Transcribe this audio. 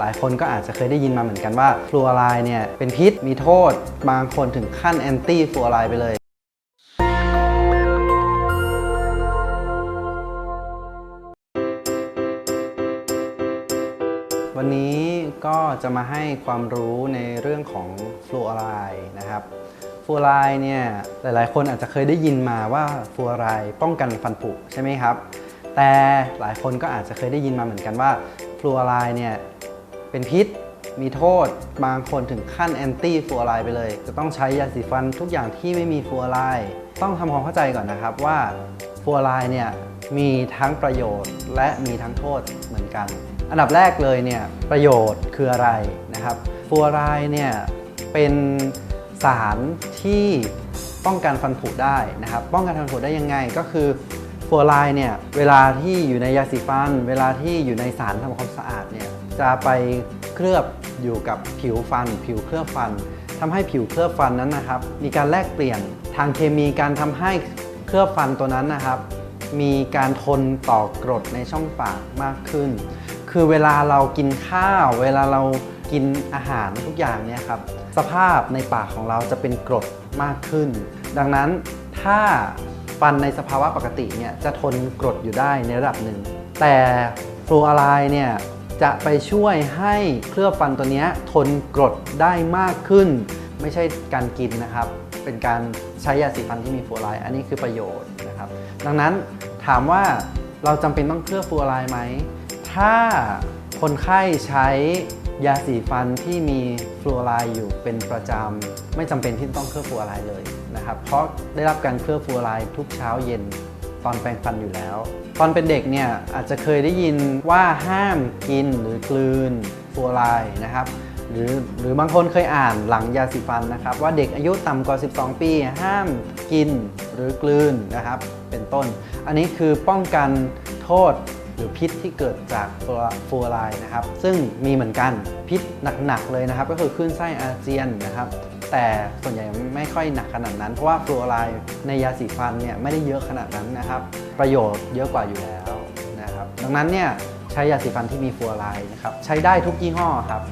หลายคนก็อาจจะเคยได้ยินมาเหมือนกันว่าฟลูออไรด์เนี่ยเป็นพิษมีโทษ บางคนถึงขั้นแอนตี้ฟลูออไรด์ไปเลย วันนี้ก็จะมาให้ความรู้ในเรื่องของฟลูออไรด์นะครับฟลูออไรด์เนี่ยหลายๆ คนอาจจะเคยได้ยินมาว่าฟลูออไรด์ป้องกันฟันผุใช่ไหมครับ แต่หลายคนก็อาจจะเคยได้ยินมาเหมือนกันว่าฟลูออไรด์เนี่ย เป็นพิษ มีโทษ บางคนถึงขั้นแอนตี้ฟูออไรด์ไปเลย จะต้องใช้ยาสีฟันทุกอย่างที่ไม่มีฟูออไรด์ต้องทำความเข้าใจก่อนนะครับว่าฟูออไรด์เนี่ยมีทั้งประโยชน์และมีทั้งโทษเหมือนกัน อันดับแรกเลยเนี่ยประโยชน์คืออะไรนะครับฟูออไรด์เนี่ยเป็นสารที่ป้องกันฟันผุได้นะครับ ป้องกันฟันผุได้ยังไงก็คือฟูออไรด์เนี่ยเวลาที่อยู่ในยาสีฟัน เวลาที่อยู่ในสารทำความส จะไปเคลือบอยู่กับผิวฟัน ผิวเคลือบฟันทำให้ผิวเคลือบฟันนั้นนะครับ มีการแลกเปลี่ยนทางเคมีการทำให้เคลือบฟันตัวนั้นนะครับ มีการทนต่อกรดในช่องปากมากขึ้น คือเวลาเรากินข้าว เวลาเรากินอาหารทุกอย่างเนี่ยครับสภาพในปากของเราจะเป็นกรดมากขึ้น ดังนั้นถ้าฟันในสภาวะปกติเนี่ยจะทนกรดอยู่ได้ในระดับหนึ่ง แต่ฟลูออไรด์เนี่ย จะไปช่วยให้เคลือบฟันตัวนี้ทนกรดได้มากขึ้น ไม่ใช่การกินนะครับ เป็นการใช้ยาสีฟันที่มีฟลูออไรด์อันนี้คือประโยชน์นะครับ ดังนั้นถามว่าเราจำเป็นต้องเคลือบฟลูออไรด์ไหม ถ้าคนไข้ใช้ยาสีฟันที่มีฟลูออไรด์อยู่เป็นประจำ ไม่จำเป็นที่ต้องเคลือบฟลูออไรด์เลยนะครับ เพราะได้รับการเคลือบฟลูออไรด์ทุกเช้าเย็น ตอนแปรงฟันอยู่แล้ว ตอนเป็นเด็กเนี่ยอาจจะเคยได้ยินว่าห้ามกินหรือกลืนฟลูรด์นะครับหรือหรือบางคนเคยอ่านหลังยาสีฟันนะครับ ว่าเด็กอายุต่ำกว่า 12 ปี ห้ามกินหรือกลืนนะครับ เป็นต้น อันนี้คือป้องกันโทษ หรือพิษที่เกิดจากฟลูออไรด์นะครับ ซึ่งมีเหมือนกันพิษหนักๆเลยนะครับ ก็คือคลื่นไส้อาเจียนนะครับ แต่ส่วนใหญ่ไม่ค่อยหนักขนาดนั้น เพราะว่าฟูออไรด์ในยาสีฟันเนี่ยไม่ได้เยอะขนาดนั้นนะครับ ประโยชน์เยอะกว่าอยู่แล้วนะครับ ดังนั้นเนี่ยใช้ยาสีฟันที่มีฟลูออไรด์นะครับใช้ได้ทุกยี่ห้อครับ